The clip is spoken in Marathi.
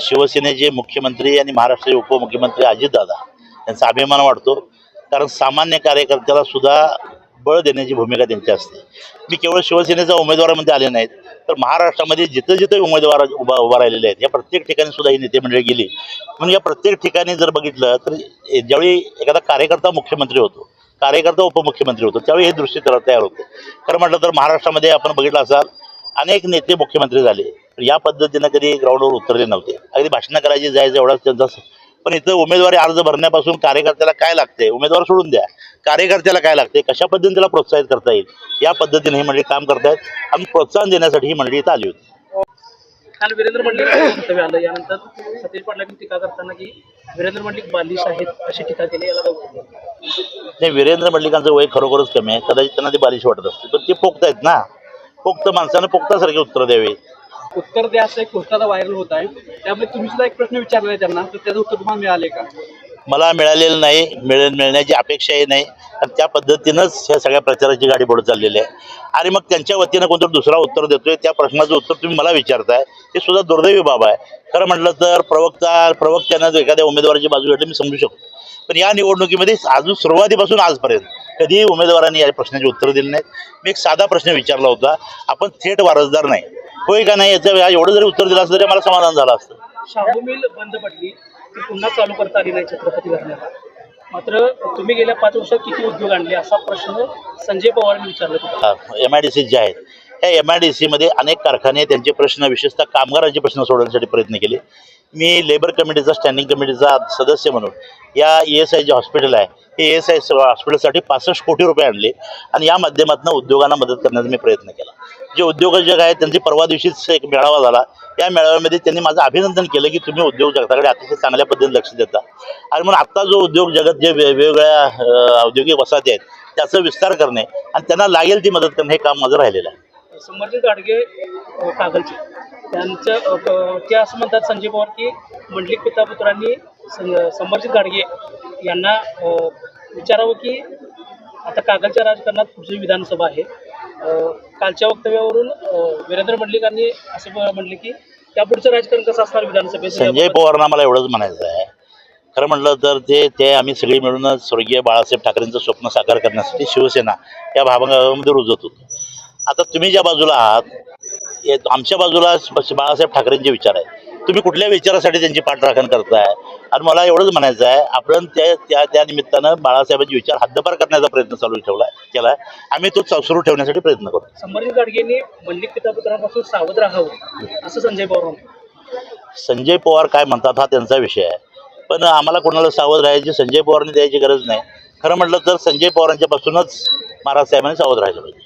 शिवसेनेचे मुख्यमंत्री आणि महाराष्ट्राचे उपमुख्यमंत्री अजितदादा यांचा अभिमान वाटतो कारण सामान्य कार्यकर्त्याला सुद्धा बळ देण्याची भूमिका त्यांची असते. मी केवळ शिवसेनेचा उमेदवारामध्ये आले नाहीत तर महाराष्ट्रामध्ये जिथं जिथं उमेदवार उभा उभा राहिलेले आहेत या प्रत्येक ठिकाणी सुद्धा ही नेते मंडळी गेली. म्हणून या प्रत्येक ठिकाणी जर बघितलं तर ज्यावेळी एखादा कार्यकर्ता मुख्यमंत्री होतो कार्यकर्ता उपमुख्यमंत्री होतो त्यावेळी हे दृश्य तर तयार होते. खरं म्हटलं तर महाराष्ट्रामध्ये आपण बघितलं असाल अनेक नेते मुख्यमंत्री झाले. या पद्धतीनं कधी ग्राउंडवर उतरले नव्हते. अगदी भाषणं करायची जायचं एवढाच त्यांचा पण इथं उमेदवारी अर्ज भरण्यापासून कार्यकर्त्याला काय लागते उमेदवार सोडून द्या. कार्यकर्त्याला काय लागते कशा पद्धतीने त्याला प्रोत्साहित करता येईल? या पद्धतीने ही मंडळी काम करतायत आणि प्रोत्साहन देण्यासाठी ही मंडळी इथं आली होती. काल वीरेंद्र मंडलिक वक्तव्य आलं. यानंतर सतीश पाटलांनी टीका करताना की वीरेंद्र मंडलिक बालिश आहेत अशी टीका केली याला नाही वीरेंद्र मंडलिकांचं वय खरोखरच कमी आहे. कदाचित त्यांना ती बालिश वाटत असते. पण ते पोक्त आहेत ना. पोक्त माणसानं पोक्तासारखी उत्तर द्यावी. उत्तर द्या असं एक घोषणा व्हायरल होत आहे. त्यामुळे तुम्ही सुद्धा एक प्रश्न विचारला आहे त्यांना तर त्याचं उत्तर तुम्हाला मिळाले का? मला मिळालेलं नाही मिळेल मिळण्याची अपेक्षाही नाही. आणि त्या पद्धतीनंच ह्या सगळ्या प्रचाराची गाडी पुढे चाललेली आहे. आणि मग त्यांच्या वतीनं कोणतरी दुसरा उत्तर देतोय त्या प्रश्नाचं उत्तर तुम्ही मला विचारताय ते सुद्धा दुर्दैवी बाब आहे. खरं म्हटलं तर प्रवक्ता प्रवक्त्यानं जर एखाद्या उमेदवाराची बाजू घेतली मी समजू शकतो. पण या निवडणुकीमध्ये अजून सुरुवातीपासून आजपर्यंत कधीही उमेदवारांनी या प्रश्नाची उत्तर दिली नाहीत. मी एक साधा प्रश्न विचारला होता आपण थेट वारसदार नाही. होय का नाही? याचं एवढं जरी उत्तर दिलं असतं तरी मला समाधान झालं असतं. शाहू मिल बंद पडली ती पुन्हा चालू करता आली नाही छत्रपती घराण्याला. मात्र तुम्ही गेल्या पाच वर्षात किती उद्योग आणले असा प्रश्न संजय पवारांनी विचारला एम आय डी सी ज्या आहेत त्या एम आय डी सीमध्ये अनेक कारखाने त्यांचे प्रश्न विशेषतः कामगारांचे प्रश्न सोडवण्यासाठी प्रयत्न केले. मी लेबर कमिटीचा स्टँडिंग कमिटीचा सदस्य म्हणून या E S I J hospital आहे हे ई एस आय हॉस्पिटलसाठी पासष्ट कोटी रुपये आणले आणि या माध्यमातून उद्योगांना मदत करण्याचा मी प्रयत्न केला. जे उद्योजक आहेत त्यांची परवा दिवशीच एक मेळावा झाला. या मेळाव्यामध्ये त्यांनी माझं अभिनंदन केलं की तुम्ही उद्योग जगताकडे अतिशय चांगल्या पद्धतीने लक्ष देता. आणि म्हणून आत्ता जो उद्योग जगत जे वेगवेगळ्या औद्योगिक वसाहती आहेत त्याचा विस्तार करणे आणि त्यांना लागेल ती मदत करणे हे काम माझं राहिलेलं आहे. त्यांचं त्या ते असं म्हणतात संजय पवार की मंडलिक पितापुत्रांनी सं- संभाजी गाडगे यांना विचारावं की आता कागलच्या राजकारणात पुढची विधानसभा आहे. कालच्या वक्तव्यावरून वीरेंद्र मंडलिकांनी असं म्हटले म्हणले की त्या पुढचं राजकारण कसं असणार विधानसभेत? संजय पवारांना मला एवढंच म्हणायचं आहे. खरं म्हटलं तर ते ते आम्ही सगळी मिळून स्वर्गीय बाळासाहेब ठाकरेंचं स्वप्न साकार करण्यासाठी शिवसेना या भागामध्ये रुजत होतो. आता तुम्ही ज्या बाजूला आहात आमच्या बाजूला बाळासाहेब ठाकरेंचे विचार आहेत. तुम्ही कुठल्या विचारासाठी त्यांची पाठराखण करताय? आणि मला एवढंच म्हणायचं आहे आपण त्या त्या त्या निमित्तानं बाळासाहेबांचे विचार हद्दपार करण्याचा प्रयत्न चालू ठेवला केला आहे आम्ही तो सुरू ठेवण्यासाठी प्रयत्न करतो संभाजी गाडगेंनी मंडलिक पितापुत्रांपासून सावध राहावं असं संजय पवार संजय पवार काय म्हणतात हा त्यांचा विषय आहे. पण आम्हाला कोणाला सावध राहायची संजय पवारांनी द्यायची गरज नाही. खरं म्हटलं तर संजय पवारांच्यापासूनच महाराज साहेबांनी सावध राहायला पाहिजे.